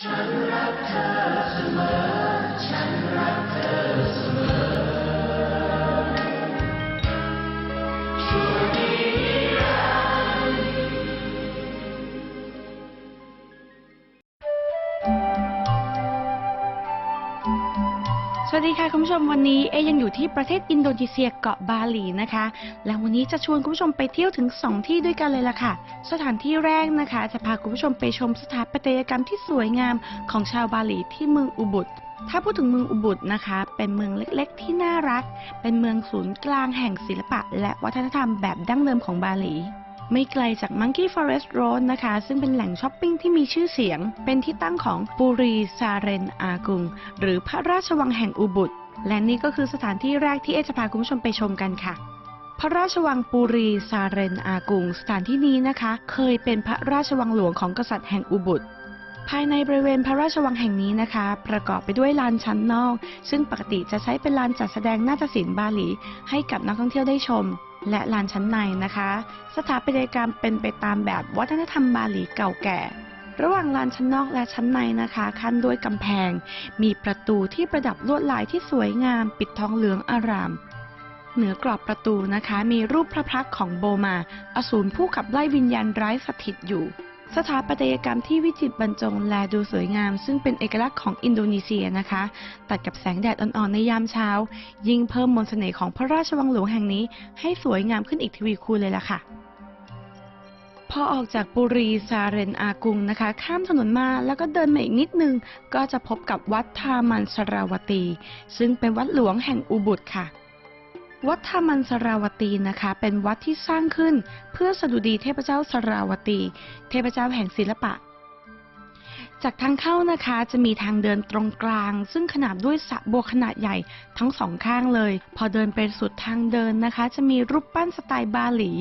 Chandra Kasama, Chandra Kasama. วัสดีค่ะคุณผู้ชมวันนี้เอยังอยู่ที่ประเทศอินโดนีเซียเกาะบาหลีนะคะ และวันนี้จะชวนคุณผู้ชมไปเที่ยวถึง 2 ที่ด้วยกันเลยล่ะค่ะ สถานที่แรกนะคะ จะพาคุณผู้ชมไปชมสถาปัตยกรรมที่สวยงามของชาวบาหลีที่เมืองอุบุตถ้าพูดถึงเมืองอุบุตนะคะ เป็นเมืองเล็กๆ ที่น่ารัก เป็นเมืองศูนย์กลางแห่งศิลปะ และวัฒนธรรมแบบดั้งเดิมของบาหลี ไม่ไกลจาก Monkey Forest Road นะคะ ซึ่งเป็นแหล่งช้อปปิ้งที่มีชื่อเสียง เป็นที่ตั้งของปุรีซาเรนอากุง หรือพระราชวังแห่งอุบุตและนี่ก็คือสถานที่แรกที่เอจะพาคุณผู้ชมไปชมกันค่ะ พระราชวังปุรีซาเรนอากุง สถานที่นี้นะคะ เคยเป็นพระราชวังหลวงของกษัตริย์แห่งอุบุตภายในบริเวณพระราชวังแห่งนี้นะคะ ประกอบไปด้วยลานชั้นนอก ซึ่งปกติจะใช้เป็นลานจัดแสดงนาฏศิลป์บาหลี ให้กับนักท่องเที่ยวได้ชม และลานชั้นในนะคะ สถาปัตยกรรมเป็นไปตามแบบวัฒนธรรมบาหลีเก่าแก่ ระหว่างลานชั้นนอกและชั้นในนะคะขั้นด้วยกำแพง มีประตูที่ประดับลวดลายที่สวยงาม ปิดทองเหลืองอาราม เหนือกรอบประตูนะคะ มีรูปพระพักของโบมา อสูรผู้ขับไล่วิญญาณร้ายสถิตอยู่ สถาปัตยกรรมที่วิจิตรบรรจงและดูสวยงาม ซึ่งเป็นเอกลักษณ์ของอินโดนีเซียนะคะ ตัดกับแสงแดดอ่อนๆในยามเช้า ยิ่งเพิ่มมนต์เสน่ห์ของพระราชวังหลวงแห่งนี้ ให้สวยงามขึ้นอีกทวีคูณเลยล่ะค่ะพอออกจากปุรีซาเรนอากุงนะคะ ข้ามถนนมาแล้วก็เดินมาอีกนิดนึง ก็จะพบกับวัดทามันสราวตี ซึ่งเป็นวัดหลวงแห่งอุบุตค่ะ วัดทามันสราวตีนะคะ เป็นวัดที่สร้างขึ้นเพื่อสดุดีเทพเจ้าสราวตี เทพเจ้าแห่งศิลปะ จากทางเข้านะคะจะมีทางเดินตรงกลาง ซึ่งขนาบด้วยสระบัวขนาดใหญ่ทั้งสองข้างเลย พอเดินไปสุดทางเดินนะคะ จะมีรูปปั้นสไตล์บาหลี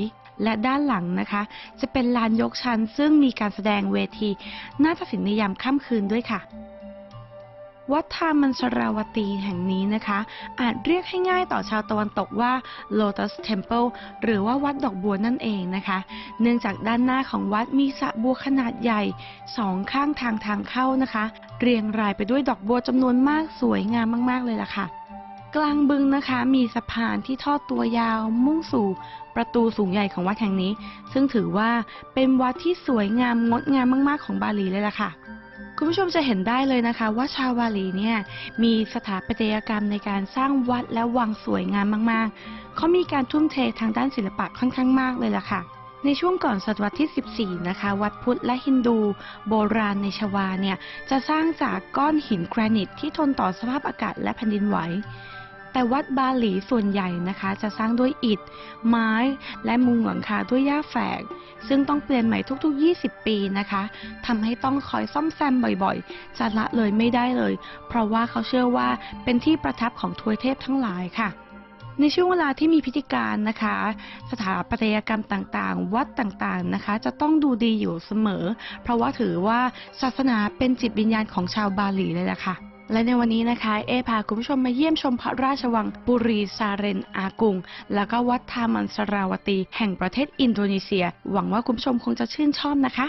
และด้านหลังนะคะ จะเป็นลานยกชั้นซึ่งมีการแสดงเวที น่าฏศิลป์ในยามค่ำคืนด้วยค่ะ วัดทามันสราวตีแห่งนี้นะคะ อาจเรียกให้ง่ายต่อชาวตะวันตกว่า Lotus Temple หรือว่าวัดดอกบัวนั่นเองนะคะ เนื่องจากด้านหน้าของวัดมีสระบัวขนาดใหญ่สองข้างทางทางเข้านะคะ เรียงรายไปด้วยดอกบัวจำนวนมากสวยงามมาก ๆ เลยล่ะค่ะ กลางบึงนะคะมีสะพานที่ทอดตัวยาวมุ่งสู่ประตูสูงใหญ่ของวัดแห่งนี้ ซึ่งถือว่าเป็นวัดที่สวยงามงดงามมาก ๆ ของบาหลีเลยล่ะค่ะ คุณผู้ชมจะเห็นได้เลยนะคะว่าชาวบาหลีเนี่ยมีสถาปัตยกรรมในการสร้างวัดและวังสวยงามมากๆ เขามีการทุ่มเททางด้านศิลปะค่อนข้างมากเลยล่ะค่ะ ในช่วงก่อนศตวรรษที่ 14 นะคะ วัดพุทธและฮินดูโบราณในชวาเนี่ยจะสร้างจากก้อนหินแกรนิตที่ทนต่อสภาพอากาศและแผ่นดินไหว แต่วัดบาหลีส่วนใหญ่นะคะ จะสร้างด้วยอิฐ ไม้และมุงหลังคาด้วยหญ้าแฝก ซึ่งต้องเปลี่ยนใหม่ทุกๆ 20 ปีนะคะทำให้ต้องคอยซ่อมแซมบ่อยๆ จะละเลยไม่ได้เลย เพราะว่าเขาเชื่อว่าเป็นที่ประทับของทวยเทพทั้งหลายค่ะในช่วงเวลาที่มีพิธีการนะคะ สถาปัตยกรรมต่างๆ วัดต่างๆนะคะ จะต้องดูดีอยู่เสมอ เพราะว่าถือว่าศาสนาเป็นจิตวิญญาณของชาวบาหลีเลยล่ะค่ะ และในวันนี้นะคะ เอพาคุณผู้ชมมาเยี่ยมชมพระราชวังปุรีซาเรนอากุง แล้วก็วัดทามันสราวตี แห่งประเทศอินโดนีเซีย หวังว่าคุณผู้ชมคงจะชื่นชอบนะคะ